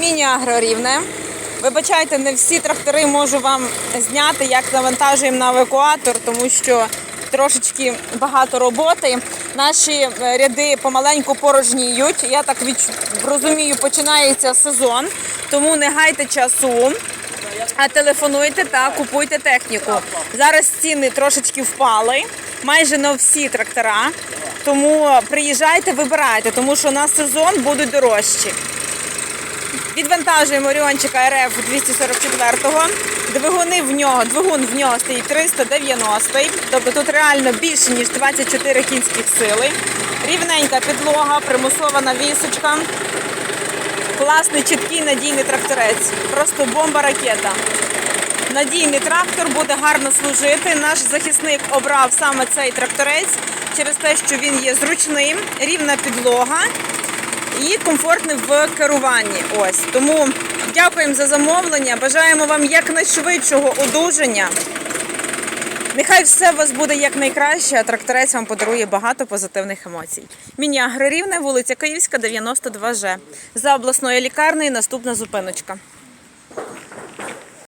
Міні-агро рівне. Вибачайте, не всі трактори можу вам зняти, як навантажуємо на евакуатор, тому що трошечки багато роботи. Наші е, ряди помаленьку порожніють. Я так розумію, починається сезон, тому не гайте часу. А телефонуйте та купуйте техніку. Зараз ціни трошечки впали, майже на всі трактора. Тому приїжджайте, вибирайте, тому що на сезон будуть дорожчі. Відвантажуємо Оріончика РФ 244-го. Двигуни в нього, двигун в нього стоїть 390 тобто тут реально більше, ніж 24 кінських сили. Рівненька підлога, примусова навісочка. Класний, чіткий, надійний тракторець. Просто бомба-ракета. Надійний трактор буде гарно служити. Наш захисник обрав саме цей тракторець через те, що він є зручним, рівна підлога і комфортний в керуванні. Ось тому дякуємо за замовлення. Бажаємо вам якнайшвидшого одужання. Нехай все у вас буде якнайкраще, а тракторець вам подарує багато позитивних емоцій. Міні-агрорівне, вулиця Київська, 92Ж. За обласною лікарнею наступна зупиночка.